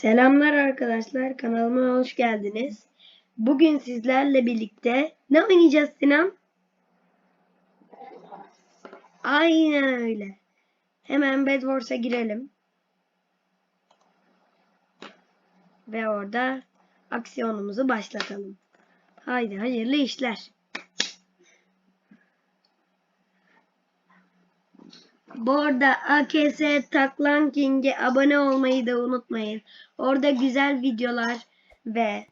Selamlar arkadaşlar, kanalıma hoş geldiniz. Bugün sizlerle birlikte ne oynayacağız Sinan? Aynen öyle. Hemen Bedwars'a girelim. Ve orada aksiyonumuzu başlatalım. Haydi hayırlı işler. Bu arada AKS Taklan King'e abone olmayı da unutmayın. Orada güzel videolar ve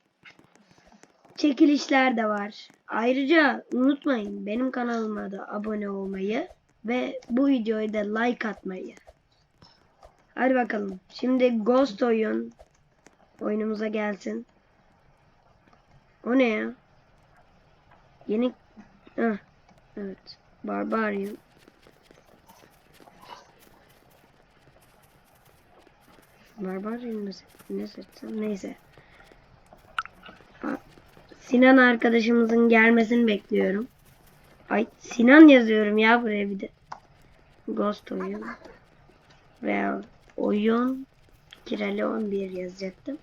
çekilişler de var. Ayrıca unutmayın benim kanalıma da abone olmayı ve bu videoya da like atmayı. Hadi bakalım. Şimdi Ghost oyun oyunumuza gelsin. O ne ya? Yeni Heh, evet. Barbarian. Barbarian mı? Ne seçsem? Neyse. Ha, Sinan arkadaşımızın gelmesini bekliyorum. Ay Sinan yazıyorum ya buraya bir de. Ghost oyun. Veya oyun Kirali 11 yazacaktım.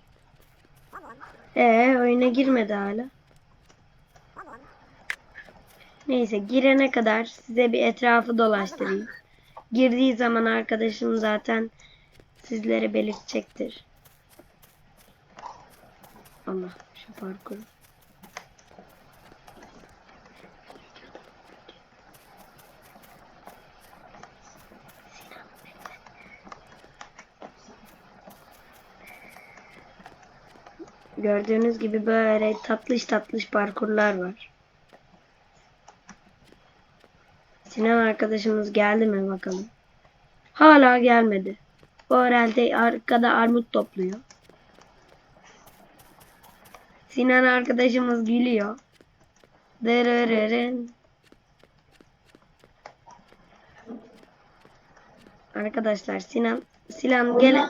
Ee oyuna girmedi hala. Neyse girene kadar size bir etrafı dolaştırayım. Girdiği zaman arkadaşım zaten sizlere belirtecektir. Allah şu parkur. Gördüğünüz gibi böyle tatlış tatlış parkurlar var. Sinan arkadaşımız geldi mi bakalım. Hala gelmedi. O herhalde arkada armut topluyor. Sinan arkadaşımız gülüyor. Dırırırın. Arkadaşlar Sinan Sinan gel.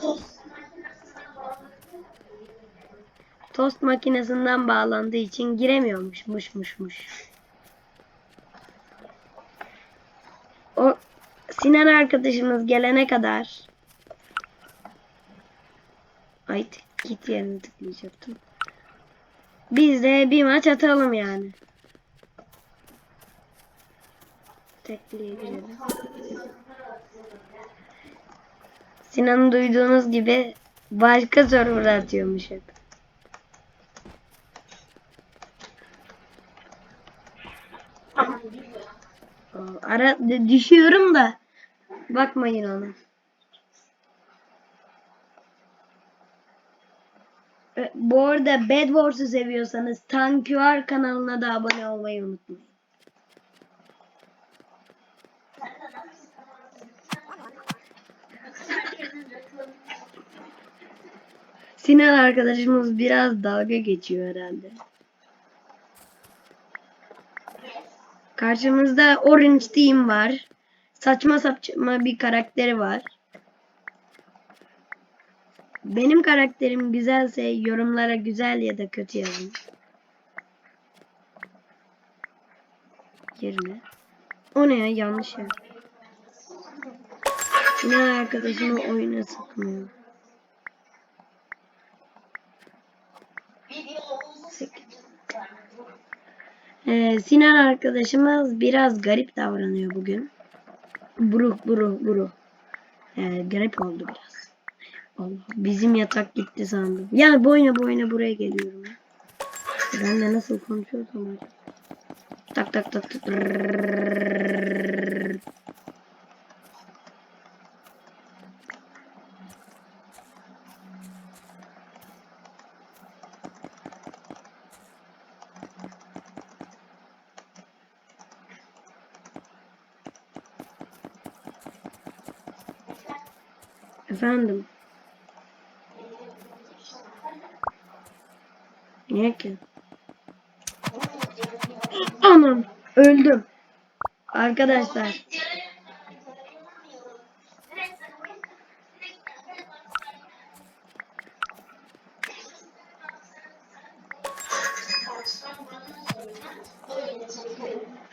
Tost makinesinden bağlandığı için giremiyormuş. Muş muş muş. O Sinan arkadaşımız gelene kadar Ay git yerine tıklayacaktım. Biz de bir maç atalım yani. Tekliğe. Sinan'ı duyduğunuz gibi başka server atıyormuş hep. Ara düşüyorum da bakmayın ona. Bu arada Bed Wars'u seviyorsanız Tan QR kanalına da abone olmayı unutmayın. Sinan arkadaşımız biraz dalga geçiyor herhalde. Karşımızda Orange Team var. Saçma saçma bir karakteri var. Benim karakterim güzelse yorumlara güzel ya da kötü yazın. Yerine. O ne ya yanlış ya. Sinan arkadaşımı oyuna sıkmıyor. Sık. Ee, Sinan arkadaşımız biraz garip davranıyor bugün. Buruk buruk buruk. Ee, garip oldu biraz. Allah bizim yatak gitti sandım. Ya boyuna boyuna buraya geliyorum. Ben de nasıl konuşuyorsam. Tak tak tak tak. Efendim. Niye ki? Anam öldüm. Arkadaşlar.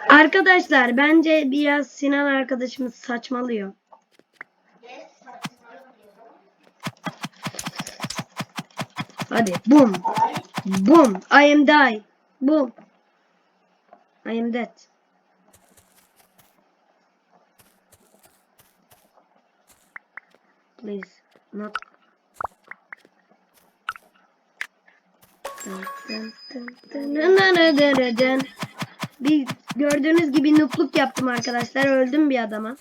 Arkadaşlar bence biraz Sinan arkadaşımız saçmalıyor. Hadi. Boom. Boom. I am die. Boom. I am dead. Please not. Bir gördüğünüz gibi nupluk yaptım arkadaşlar. Öldüm bir adama.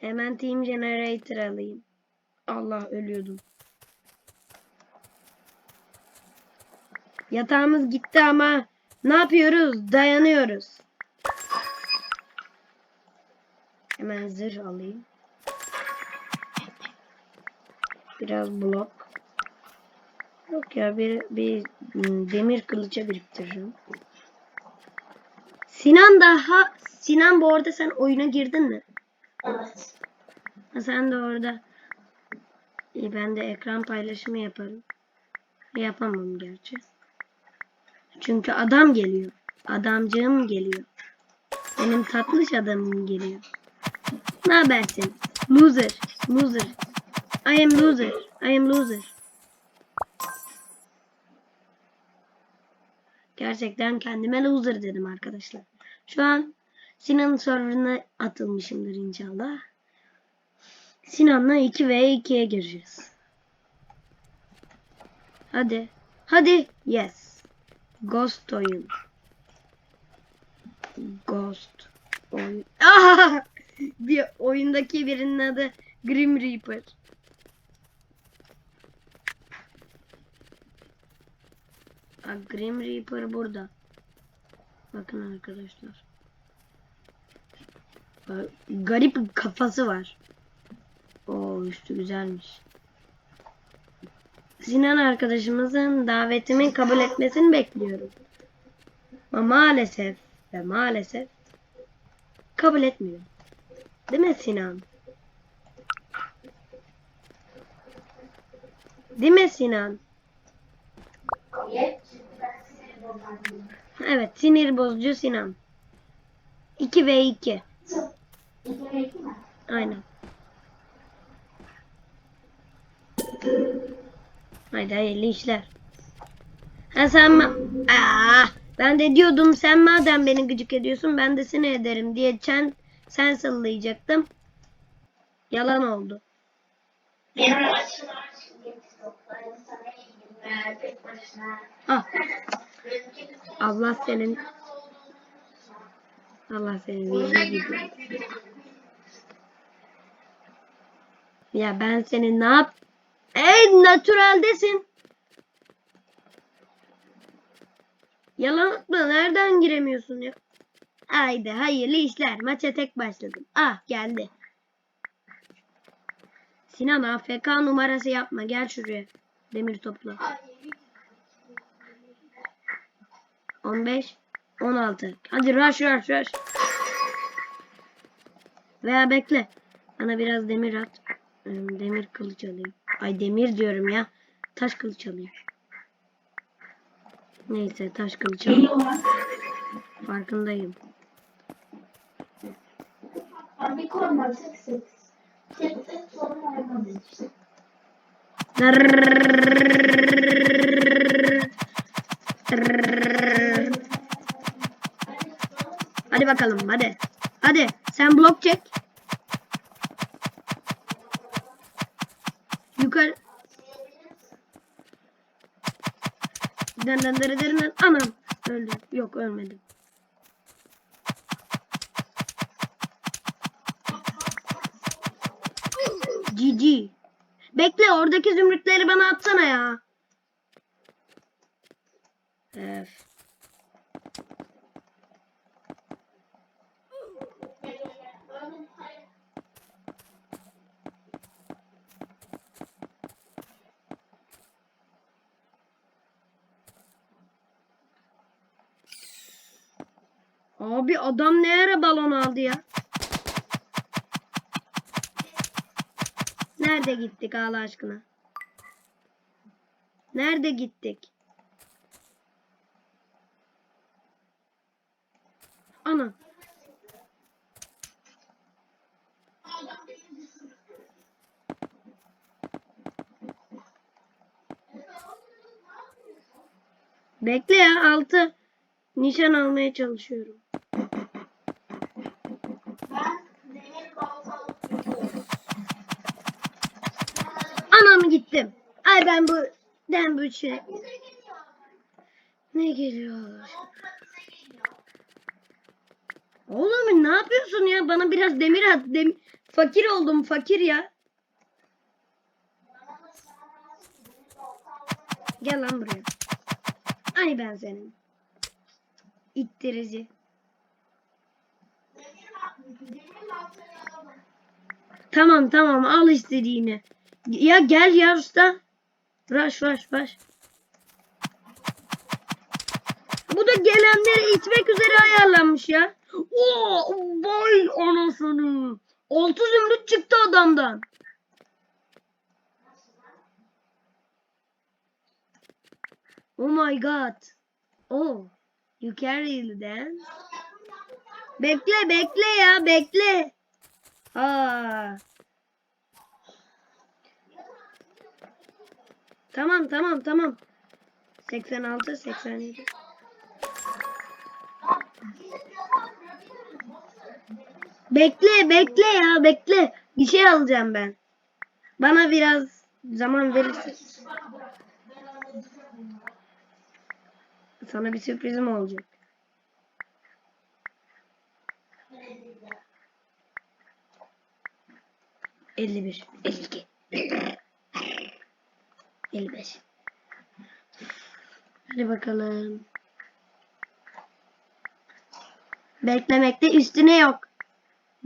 Hemen Team Generator alayım. Allah ölüyordum. Yatağımız gitti ama ne yapıyoruz? Dayanıyoruz. Hemen zırh alayım. Biraz blok. Yok ya bir, bir demir kılıça biriktireceğim. Sinan daha Sinan bu arada sen oyuna girdin mi? Evet. Sen de orada. İyi ben de ekran paylaşımı yaparım. Yapamam gerçi. Çünkü adam geliyor. Adamcığım geliyor. Benim tatlış adamım geliyor. Ne habersin? Loser. Loser. I am loser. I am loser. Gerçekten kendime loser dedim arkadaşlar. Şu an Sinan'ın serverına atılmışımdır inşallah. Sinan'la 2 ve 2'ye gireceğiz. Hadi. Hadi. Yes. Ghost oyun. Ghost oyun. Aa! Bir oyundaki birinin adı Grim Reaper. Aa, Grim Reaper burada. Bakın arkadaşlar. Garip kafası var. Oo üstü güzelmiş. Sinan arkadaşımızın davetimi kabul etmesini bekliyorum. Ama maalesef ve maalesef kabul etmiyor. Değil mi Sinan? Değil mi Sinan? Yes. Evet sinir bozucu Sinan. 2 ve 2. İki ve iki mi? Aynen. Haydi hayırlı işler. Ha sen ma Aa, ben de diyordum sen madem beni gıcık ediyorsun ben de seni ederim diye sen, sen sallayacaktım. Yalan oldu. Başına. Ah, Allah senin Allah senin gibi. Ya ben senin ne yap? Ey naturaldesin. Yalan atma nereden giremiyorsun ya? Haydi hayırlı işler. Maça tek başladım. Ah geldi. Sinan AFK numarası yapma. Gel şuraya. Demir topla. 15 16 Hadi rush rush rush. Veya bekle. Bana biraz demir at. Ee, Demir kılıç alayım. Ay demir diyorum ya. Taş kılıç alayım. Neyse taş kılıç alayım. Farkındayım. Abi korma sorun işte. Hadi bakalım hadi. Hadi sen blok çek. Yukarı. Dın dın dın dın dın. Anam. Öldüm. Yok ölmedim. GG. Bekle oradaki zümrütleri bana atsana ya. Öf. Abi adam ne ara balon aldı ya? Nerede gittik Allah aşkına? Nerede gittik? Ana. Bekle ya altı. Nişan almaya çalışıyorum. Anam gittim. Ay ben bu ben bu şey. Ne geliyor. Oğlum ne yapıyorsun ya? Bana biraz demir at. Dem fakir oldum fakir ya. Gel lan buraya. Ay ben senin. İttirici. Tamam tamam al istediğini. Ya gel ya usta. Rush rush rush. Bu da gelenleri itmek üzere ayarlanmış ya. Oo, vay anasını. Altı zümrüt çıktı adamdan. Oh my god. Oh. You can really dance. Bekle bekle ya bekle. Aa. Tamam tamam tamam. 86 87. Bekle bekle ya bekle. Bir şey alacağım ben. Bana biraz zaman verirsin. Sana bir sürprizim olacak. Elli bir, elli iki, elli beş. Hadi bakalım. Beklemekte üstüne yok.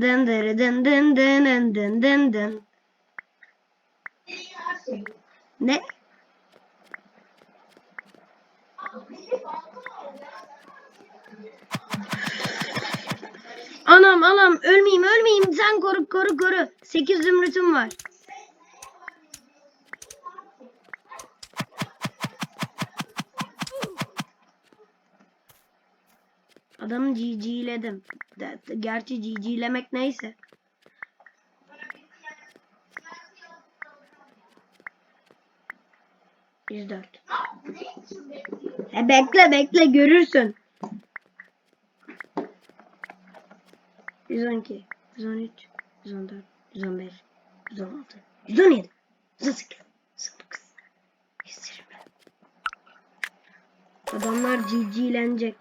Dın dın dın dın dın dın dın dın. Ne? Anam anam ölmeyeyim ölmeyeyim sen koru koru koru. 8 zümrütüm var. Adamı GG'ledim. Gerçi GG'lemek neyse. Yüz dört. E bekle bekle görürsün. 112, 113, 114, 115, 116, 117, 118, 119, 120. Adamlar GG'lenecek.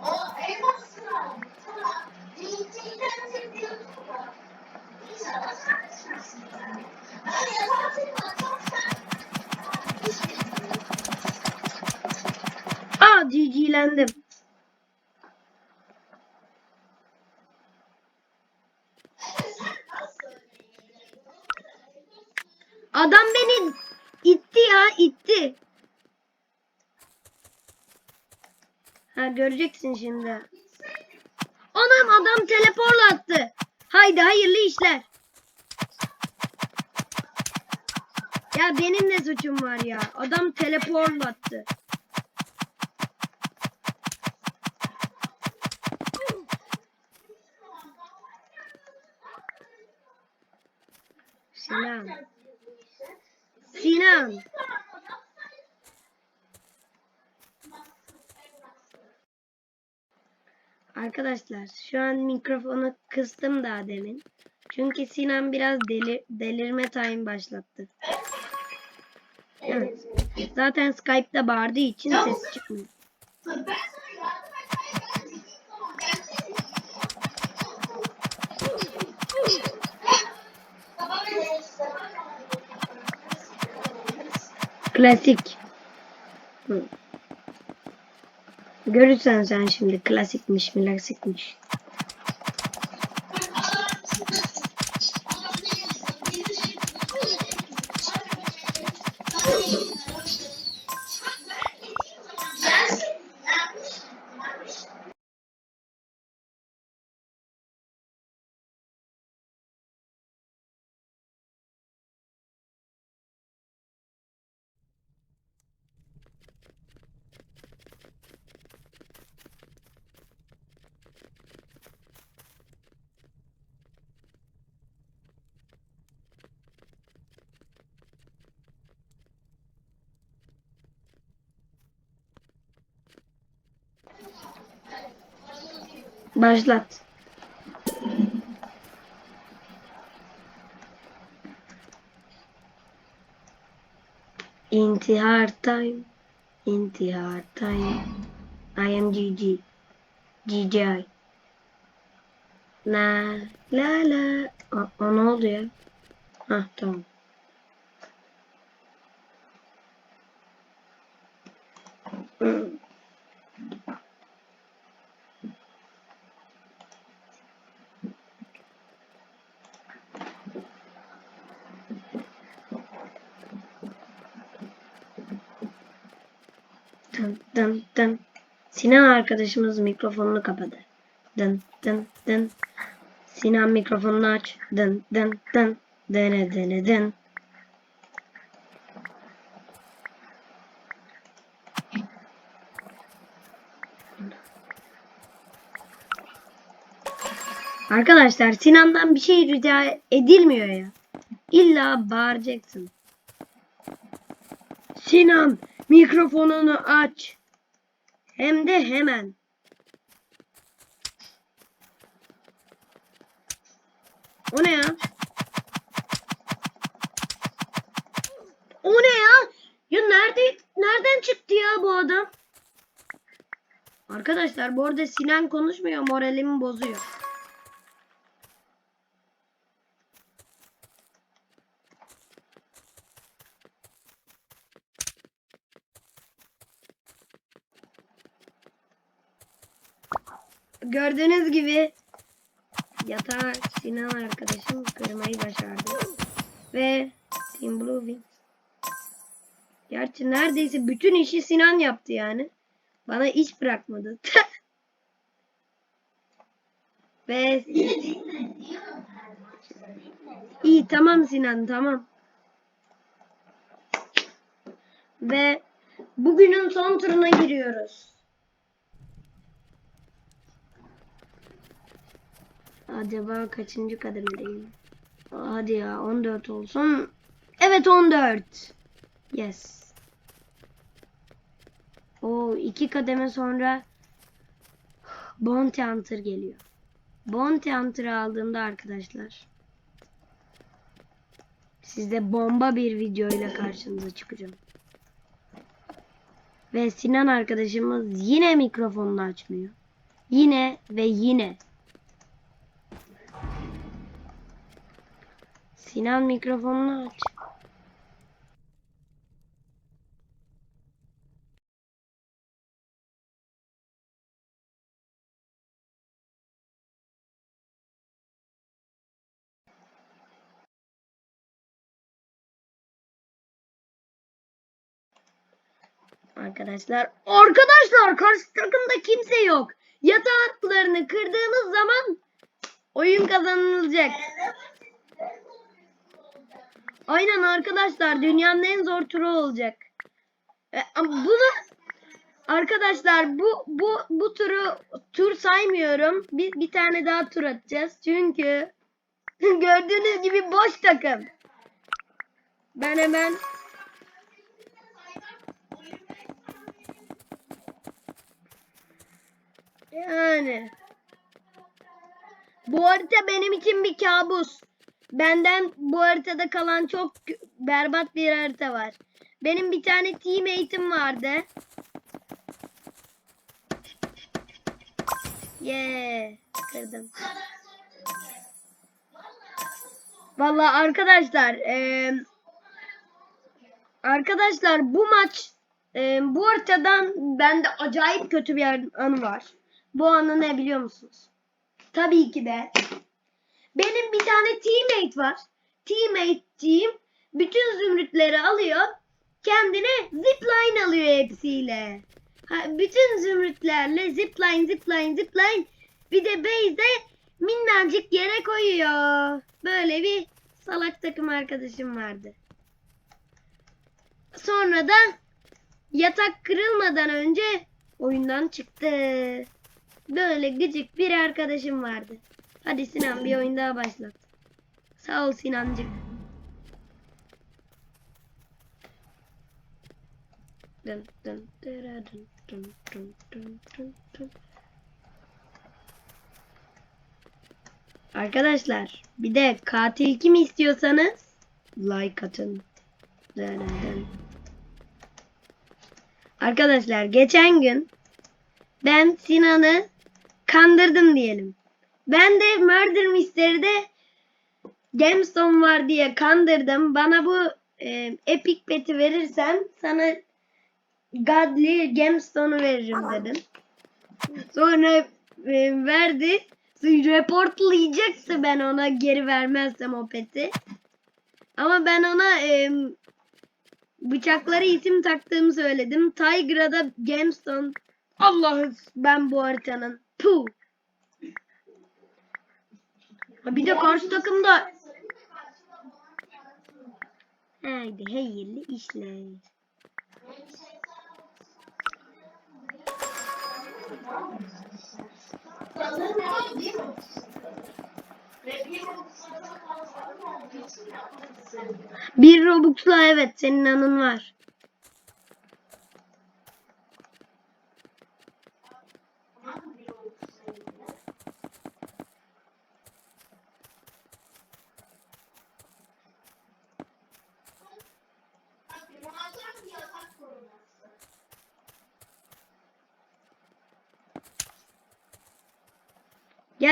O elmas sıra. Tamam. DJ'den çekiyorsun da. İnşallah sen düşmezsin yani. Ben yazarsın çok sen. Aa GG'lendim. Adam beni itti ya itti. Ha göreceksin şimdi. Anam adam teleporla attı. Haydi hayırlı işler. Ya benim ne suçum var ya? Adam teleporla attı. Sinan. Sinan. Arkadaşlar şu an mikrofonu kıstım daha demin. Çünkü Sinan biraz deli, delirme time başlattı. Evet. Zaten Skype'da bağırdığı için ses çıkmıyor. Klasik. Hı. Görürsen sen şimdi klasikmiş mi klasikmiş. Başlat. İntihar time. İntihar time. I am GG. GGI. La la la. O, o ne oldu ya? Hah tamam. Dın dın. Sinan arkadaşımız mikrofonunu kapadı. Dın dın dın. Sinan mikrofonunu aç. Dın dın dın. Dene dene dın. Arkadaşlar Sinan'dan bir şey rica edilmiyor ya. İlla bağıracaksın. Sinan mikrofonunu aç. Hem de hemen. O ne ya? O ne ya? Ya nerede nereden çıktı ya bu adam? Arkadaşlar bu arada Sinan konuşmuyor moralimi bozuyor. Gördüğünüz gibi yatağı Sinan arkadaşım kırmayı başardı. Ve Team Blue wins. Gerçi neredeyse bütün işi Sinan yaptı yani. Bana iş bırakmadı. Ve iyi tamam Sinan tamam. Ve bugünün son turuna giriyoruz. Acaba kaçıncı kademedeyim? Hadi ya 14 olsun. Evet 14. Yes. O iki kademe sonra Bounty Hunter geliyor. Bounty Hunter'ı aldığımda arkadaşlar sizde bomba bir video ile karşınıza çıkacağım. Ve Sinan arkadaşımız yine mikrofonunu açmıyor. Yine ve yine. Sinan mikrofonunu aç. Arkadaşlar, arkadaşlar karşı takımda kimse yok. Yataklarını kırdığımız zaman oyun kazanılacak. Aynen arkadaşlar dünyanın en zor turu olacak. E, ama bunu arkadaşlar bu bu bu turu tur saymıyorum. Bir, bir tane daha tur atacağız. Çünkü gördüğünüz gibi boş takım. Ben hemen yani bu harita benim için bir kabus. Benden bu haritada kalan çok berbat bir harita var. Benim bir tane teammate'im vardı. Yeah, kırdım. Vallahi arkadaşlar, eee, arkadaşlar bu maç eee, bu haritadan bende acayip kötü bir anı var. Bu anı ne biliyor musunuz? Tabii ki de benim bir tane teammate var. Teammate'ciğim bütün zümrütleri alıyor. Kendine zipline alıyor hepsiyle. Ha, bütün zümrütlerle zipline zipline zipline bir de base'de minnacık yere koyuyor. Böyle bir salak takım arkadaşım vardı. Sonra da yatak kırılmadan önce oyundan çıktı. Böyle gıcık bir arkadaşım vardı. Hadi Sinan bir oyun daha başlat. Sağ ol Sinancık. Dın dın dıra dın dın dın dın dın dın. Arkadaşlar bir de katil kim istiyorsanız like atın. Dın dın. Arkadaşlar geçen gün ben Sinan'ı kandırdım diyelim. Ben de Murder Mystery'de Gemstone var diye kandırdım. Bana bu e, Epic Pet'i verirsen sana Godly Gemstone'u veririm dedim. Sonra e, verdi. Reportlayacaktı ben ona geri vermezsem o peti. Ama ben ona e, bıçaklara isim taktığımı söyledim. Tiger'a da Gemstone. Allah'ım ben bu haritanın. Puh. Bir de karşı takımda Haydi hayırlı işler. Bir Robux'la evet senin anın var.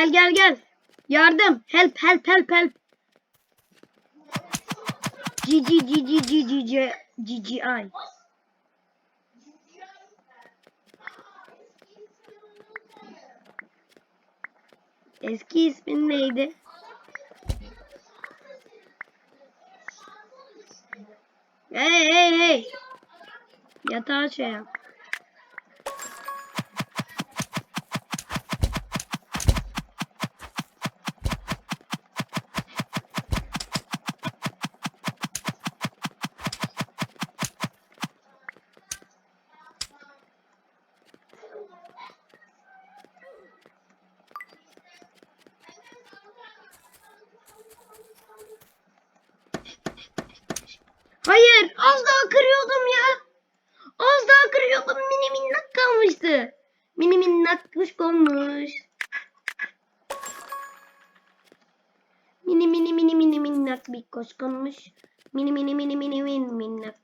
Gel gel gel. Yardım. Help help help help. Cici cici cici cici cici ay. Eski ismin neydi? Hey hey hey. Yatağa şey yap. Minnak bir koş konmuş. Mini mini mini mini min minnak.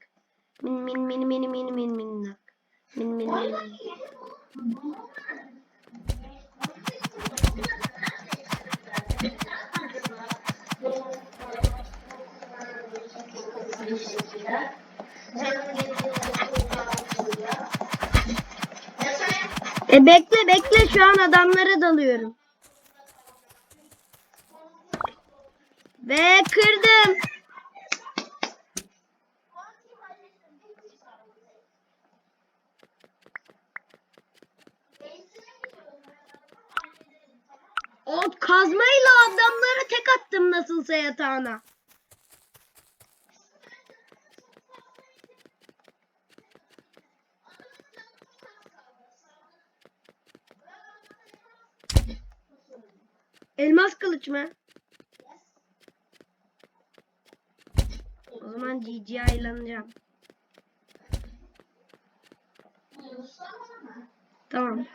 Min min mini mini mini min minnak. Min min min. E bekle bekle şu an adamlara dalıyorum. Ve kırdım. O kazmayla adamları tek attım nasılsa yatağına. Elmas kılıç mı? O zaman GG aylanacağım. Tamam.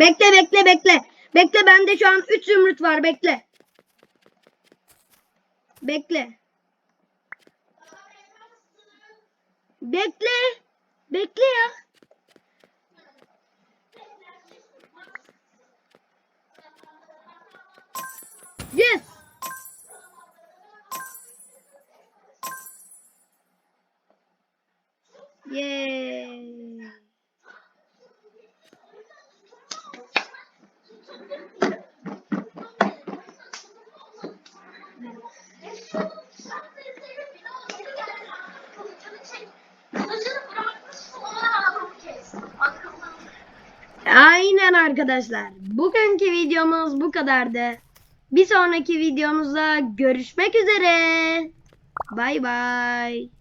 Bekle bekle bekle. Bekle bende şu an 3 zümrüt var bekle. Bekle. Bekle. Bekle ya. Yes. Yay. Aynen arkadaşlar. Bugünkü videomuz bu kadardı. Bir sonraki videomuzda görüşmek üzere. Bay bay.